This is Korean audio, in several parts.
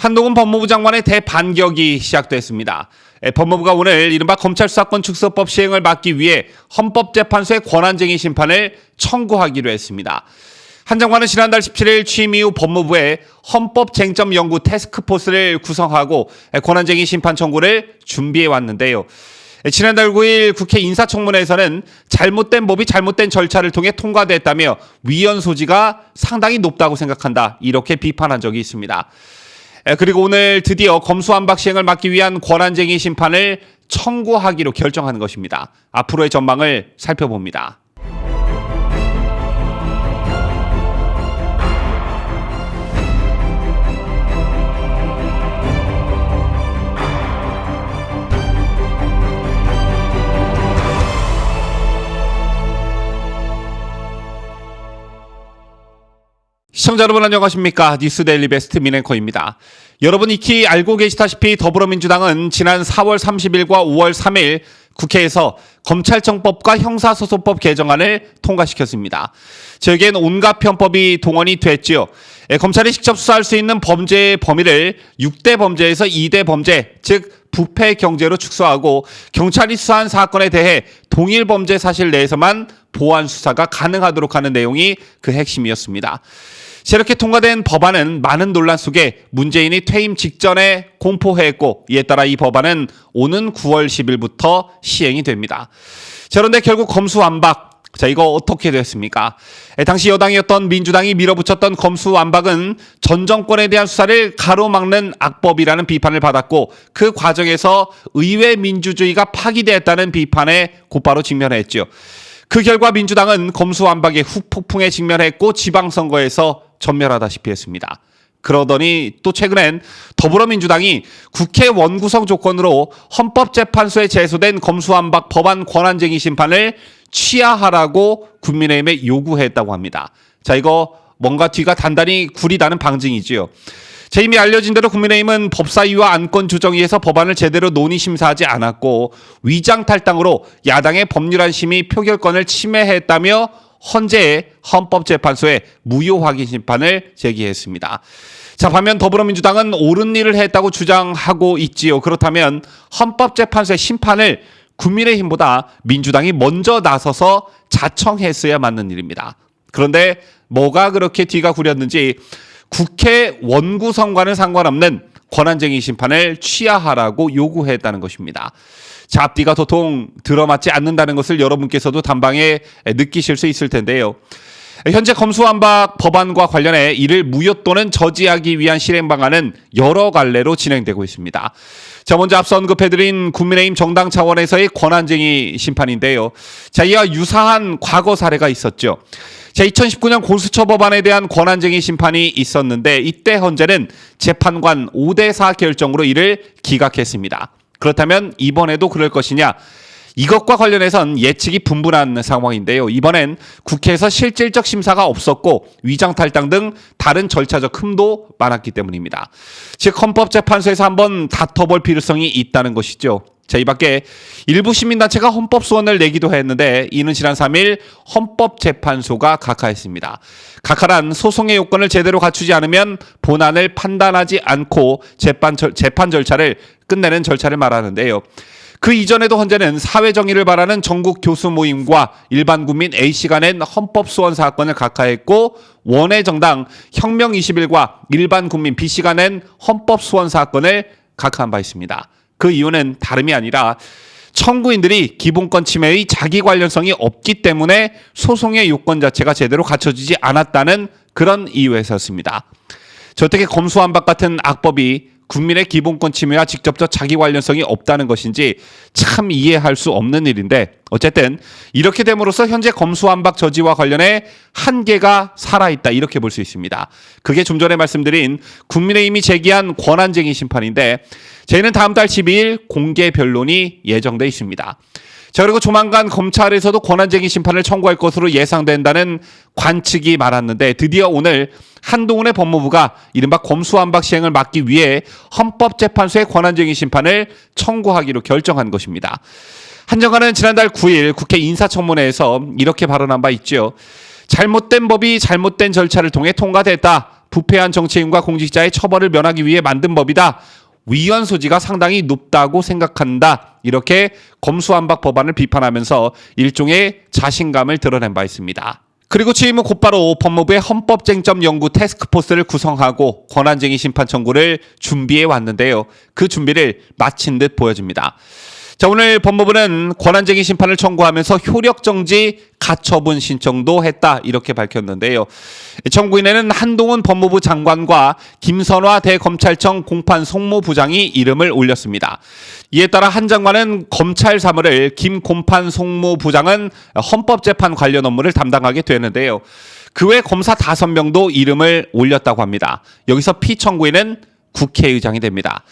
한동훈 법무부 장관의 대반격이 시작됐습니다. 에, 법무부가 오늘 이른바 검찰 수사권 축소법 시행을 막기 위해 헌법재판소의 권한쟁의 심판을 청구하기로 했습니다. 한 장관은 지난달 17일 취임 이후 법무부에 헌법쟁점연구 태스크포스를 구성하고 에, 권한쟁의 심판 청구를 준비해 왔는데요. 에, 지난달 9일 국회 인사청문회에서는 잘못된 법이 잘못된 절차를 통해 통과됐다며 위헌 소지가 상당히 높다고 생각한다. 이렇게 비판한 적이 있습니다. 에, 그리고 오늘 드디어 검수완박 시행을 막기 위한 권한쟁의 심판을 청구하기로 결정하는 것입니다. 앞으로의 전망을 살펴봅니다. 시청자 여러분 안녕하십니까 뉴스 데일리 베스트 민앵커입니다. 여러분 익히 알고 계시다시피 더불어민주당은 지난 4월 30일과 5월 3일 국회에서 검찰청법과 형사소송법 개정안을 통과시켰습니다. 저에겐 온갖 편법이 동원이 됐지요. 예, 검찰이 직접 수사할 수 있는 범죄의 범위를 6대 범죄에서 2대 범죄, 즉 부패 경제로 축소하고 경찰이 수사한 사건에 대해 동일 범죄 사실 내에서만 보완 수사가 가능하도록 하는 내용이 그 핵심이었습니다. 새롭게 통과된 법안은 많은 논란 속에 문재인이 퇴임 직전에 공포했고 이에 따라 이 법안은 오는 9월 10일부터 시행이 됩니다. 자, 그런데 결국 검수완박 자 이거 어떻게 됐습니까? 에, 당시 여당이었던 민주당이 밀어붙였던 검수완박은 전 정권에 대한 수사를 가로막는 악법이라는 비판을 받았고 그 과정에서 의회 민주주의가 파기됐다는 비판에 곧바로 직면했죠. 그 결과 민주당은 검수완박의 후폭풍에 직면했고 지방선거에서 전멸하다시피 했습니다. 그러더니 또 최근엔 더불어민주당이 국회 원구성 조건으로 헌법재판소에 제소된 검수완박 법안 권한쟁의 심판을 취하하라고 국민의힘에 요구했다고 합니다. 자, 이거 뭔가 뒤가 단단히 구리다는 방증이지요. 자, 이미 알려진 대로 국민의힘은 법사위와 안건조정위에서 법안을 제대로 논의 심사하지 않았고 위장 탈당으로 야당의 법률안 심의 표결권을 침해했다며 헌재의 헌법재판소에 무효 확인 심판을 제기했습니다. 자, 반면 더불어민주당은 옳은 일을 했다고 주장하고 있지요. 그렇다면 헌법재판소의 심판을 국민의힘보다 민주당이 먼저 나서서 자청했어야 맞는 일입니다. 그런데 뭐가 그렇게 뒤가 구렸는지 국회 원구성과는 상관없는 권한쟁의 심판을 취하하라고 요구했다는 것입니다. 자, 앞뒤가 도통 들어맞지 않는다는 것을 여러분께서도 단방에 느끼실 수 있을 텐데요. 현재 검수완박 법안과 관련해 이를 무효 또는 저지하기 위한 실행 방안은 여러 갈래로 진행되고 있습니다. 자, 먼저 앞서 언급해드린 국민의힘 정당 차원에서의 권한쟁의 심판인데요. 자, 이와 유사한 과거 사례가 있었죠. 자, 2019년 공수처 법안에 대한 권한쟁의 심판이 있었는데 이때 헌재는 재판관 5대4 결정으로 이를 기각했습니다. 그렇다면 이번에도 그럴 것이냐? 이것과 관련해선 예측이 분분한 상황인데요. 이번엔 국회에서 실질적 심사가 없었고 위장 탈당 등 다른 절차적 흠도 많았기 때문입니다. 즉 헌법재판소에서 한번 다퉈볼 필요성이 있다는 것이죠. 자, 이 밖에 일부 시민단체가 헌법 소원을 내기도 했는데 이는 지난 3일 헌법재판소가 각하했습니다. 각하란 소송의 요건을 제대로 갖추지 않으면 본안을 판단하지 않고 재판, 절, 재판 절차를 끝내는 절차를 말하는데요. 그 이전에도 헌재는 사회 정의를 바라는 전국 교수 모임과 일반 국민 A씨가 낸 헌법 소원 사건을 각하했고 원외 정당 혁명 21과 일반 국민 B씨가 낸 헌법 소원 사건을 각하한 바 있습니다. 그 이유는 다름이 아니라 청구인들이 기본권 침해의 자기 관련성이 없기 때문에 소송의 요건 자체가 제대로 갖춰지지 않았다는 그런 이유에서였습니다. 저택의 검수완박 같은 악법이 국민의 기본권 침해와 직접적 자기 관련성이 없다는 것인지 참 이해할 수 없는 일인데 어쨌든 이렇게 됨으로써 현재 검수완박 저지와 관련해 한계가 살아있다 이렇게 볼 수 있습니다. 그게 좀 전에 말씀드린 국민의힘이 제기한 권한쟁의 심판인데 저희는 다음 달 12일 공개 변론이 예정돼 있습니다. 자 그리고 조만간 검찰에서도 권한쟁의 심판을 청구할 것으로 예상된다는 관측이 많았는데 드디어 오늘 한동훈의 법무부가 이른바 검수완박 시행을 막기 위해 헌법재판소의 권한쟁의 심판을 청구하기로 결정한 것입니다. 한정관은 지난달 9일 국회 인사청문회에서 이렇게 발언한 바 있죠. 잘못된 법이 잘못된 절차를 통해 통과됐다. 부패한 정치인과 공직자의 처벌을 면하기 위해 만든 법이다. 위헌 소지가 상당히 높다고 생각한다. 이렇게 검수완박 법안을 비판하면서 일종의 자신감을 드러낸 바 있습니다. 그리고 취임 후 곧바로 법무부의 헌법쟁점 연구 태스크포스를 구성하고 권한쟁의 심판 청구를 준비해 왔는데요. 그 준비를 마친 듯 보여집니다. 자, 오늘 법무부는 권한쟁의 심판을 청구하면서 효력정지 가처분 신청도 했다. 이렇게 밝혔는데요. 청구인에는 한동훈 법무부 장관과 김선화 대검찰청 공판 송무부장이 이름을 올렸습니다. 이에 따라 한 장관은 검찰 사무를 김 공판 송무부장은 헌법재판 관련 업무를 담당하게 되는데요. 그 외 검사 다섯 명도 이름을 올렸다고 합니다. 여기서 피청구인은 국회의장이 됩니다.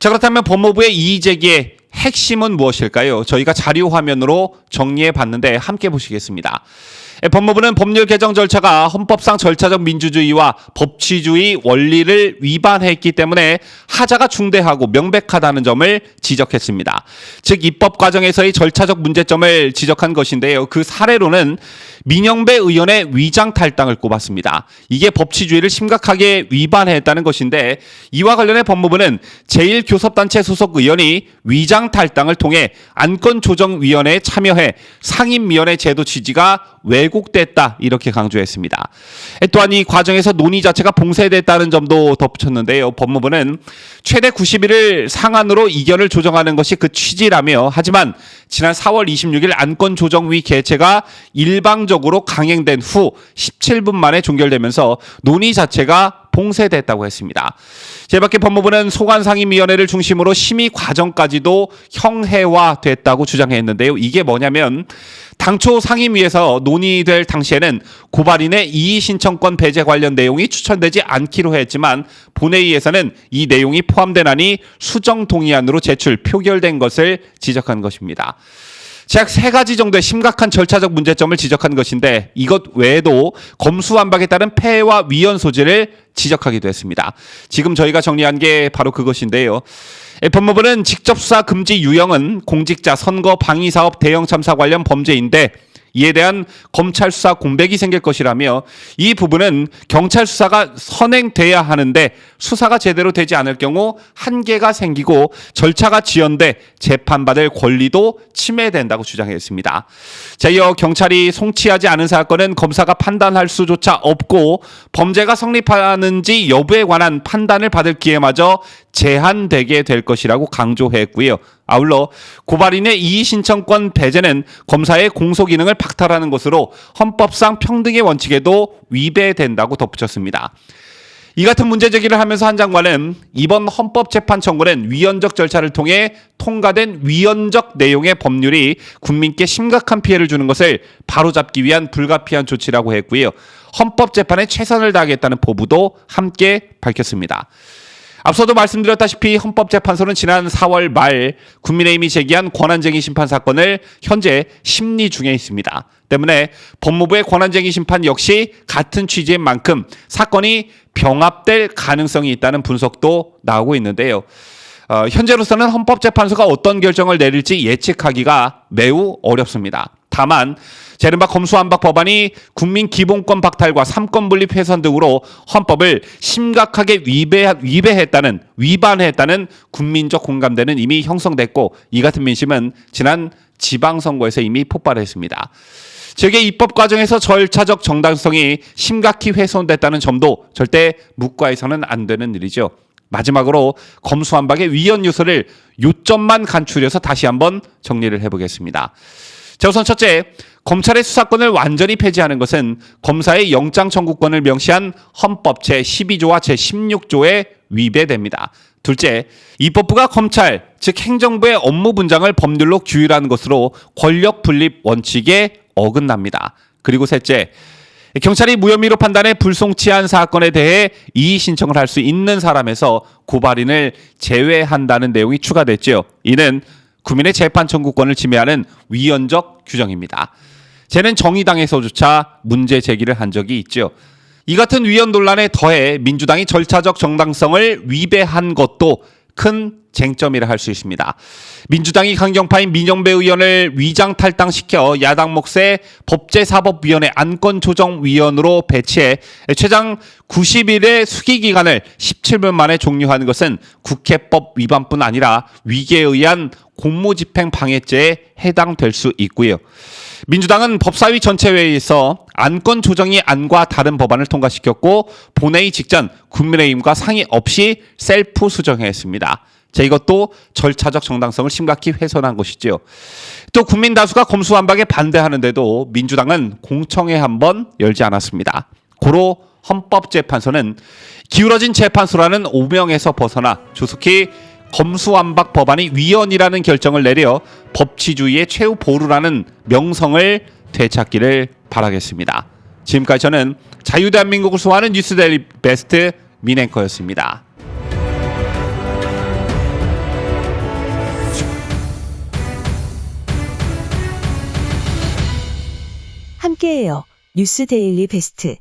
자 그렇다면 법무부의 이의 제기의 핵심은 무엇일까요? 저희가 자료 화면으로 정리해 봤는데 함께 보시겠습니다. 예, 법무부는 법률 개정 절차가 헌법상 절차적 민주주의와 법치주의 원리를 위반했기 때문에 하자가 중대하고 명백하다는 점을 지적했습니다. 즉 입법 과정에서의 절차적 문제점을 지적한 것인데요. 그 사례로는 민영배 의원의 위장 탈당을 꼽았습니다. 이게 법치주의를 심각하게 위반했다는 것인데 이와 관련해 법무부는 제1교섭단체 소속 의원이 위장 탈당을 통해 안건조정위원회에 참여해 상임위원회 제도 취지가 왜곡 됐다 이렇게 강조했습니다. 또한 이 과정에서 논의 자체가 봉쇄됐다는 점도 덧붙였는데요. 법무부는 최대 90일을 상한으로 이견을 조정하는 것이 그 취지라며 하지만 지난 4월 26일 안건조정위 개최가 일방적으로 강행된 후 17분 만에 종결되면서 논의 자체가 봉쇄됐다고 했습니다. 제밖에 법무부는 소관상임위원회를 중심으로 심의 과정까지도 형해화됐다고 주장했는데요. 이게 뭐냐면 당초 상임위에서 논의될 당시에는 고발인의 이의 신청권 배제 관련 내용이 추천되지 않기로 했지만 본회의에서는 이 내용이 안이 수정 동의안으로 제출 표결된 것을 지적한 것입니다. 약세 가지 정도의 심각한 절차적 문제점을 지적한 것인데 이것 외에도 검수완박에 따른 폐해와 위헌 소지를 지적하기도 했습니다. 지금 저희가 정리한 게 바로 그것인데요. 예, 법무부는 직접 수사 금지 유형은 공직자 선거 방위 사업 대형 참사 관련 범죄인데 이에 대한 검찰 수사 공백이 생길 것이라며 이 부분은 경찰 수사가 선행돼야 하는데 수사가 제대로 되지 않을 경우 한계가 생기고 절차가 지연돼 재판받을 권리도 침해된다고 주장했습니다. 자, 이어 경찰이 송치하지 않은 사건은 검사가 판단할 수조차 없고 범죄가 성립하는지 여부에 관한 판단을 받을 기회마저 제한되게 될 것이라고 강조했고요. 아울러 고발인의 이의 신청권 배제는 검사의 공소 기능을 박탈하는 것으로 헌법상 평등의 원칙에도 위배된다고 덧붙였습니다. 이 같은 문제 제기를 하면서 한 장관은 이번 헌법재판 청구는 위헌적 절차를 통해 통과된 위헌적 내용의 법률이 국민께 심각한 피해를 주는 것을 바로잡기 위한 불가피한 조치라고 했고요. 헌법재판에 최선을 다하겠다는 포부도 함께 밝혔습니다. 앞서도 말씀드렸다시피 헌법재판소는 지난 4월 말 국민의힘이 제기한 권한쟁의 심판 사건을 현재 심리 중에 있습니다. 때문에 법무부의 권한쟁의 심판 역시 같은 취지인 만큼 사건이 병합될 가능성이 있다는 분석도 나오고 있는데요. 어, 현재로서는 헌법재판소가 어떤 결정을 내릴지 예측하기가 매우 어렵습니다. 다만 재른바 검수완박 법안이 국민 기본권 박탈과 삼권 분립 훼손 등으로 헌법을 심각하게 위배, 위배했다는 위반했다는 국민적 공감대는 이미 형성됐고 이 같은 민심은 지난 지방선거에서 이미 폭발했습니다. 즉의 입법 과정에서 절차적 정당성이 심각히 훼손됐다는 점도 절대 묵과해서는 안 되는 일이죠. 마지막으로 검수완박의 위헌 요소를 요점만 간추려서 다시 한번 정리를 해보겠습니다. 자, 우선 첫째, 검찰의 수사권을 완전히 폐지하는 것은 검사의 영장 청구권을 명시한 헌법 제12조와 제16조에 위배됩니다. 둘째, 입법부가 검찰, 즉 행정부의 업무 분장을 법률로 규율하는 것으로 권력 분립 원칙에 어긋납니다. 그리고 셋째, 경찰이 무혐의로 판단해 불송치한 사건에 대해 이의 신청을 할 수 있는 사람에서 고발인을 제외한다는 내용이 추가됐죠. 이는 국민의 재판 청구권을 침해하는 위헌적 규정입니다. 쟤는 정의당에서조차 문제 제기를 한 적이 있죠. 이 같은 위헌 논란에 더해 민주당이 절차적 정당성을 위배한 것도 큰 쟁점이라 할 수 있습니다. 민주당이 강경파인 민영배 의원을 위장 탈당시켜 야당 몫의 법제사법위원회 안건조정위원으로 배치해 최장 90일의 수기 기간을 17분 만에 종료하는 것은 국회법 위반뿐 아니라 위계에 의한 공무집행 방해죄에 해당될 수 있고요. 민주당은 법사위 전체회의에서 안건 조정이 안과 다른 법안을 통과시켰고 본회의 직전 국민의힘과 상의 없이 셀프 수정했습니다. 자, 이것도 절차적 정당성을 심각히 훼손한 것이지요. 또 국민 다수가 검수 완박에 반대하는데도 민주당은 공청회 한 번 열지 않았습니다. 고로 헌법재판소는 기울어진 재판소라는 오명에서 벗어나 조속히 검수완박 법안이 위헌이라는 결정을 내려 법치주의의 최후 보루라는 명성을 되찾기를 바라겠습니다. 지금까지 저는 자유대한민국을 소화하는 뉴스데일리 베스트 민앵커였습니다. 함께해요. 뉴스 데일리 베스트.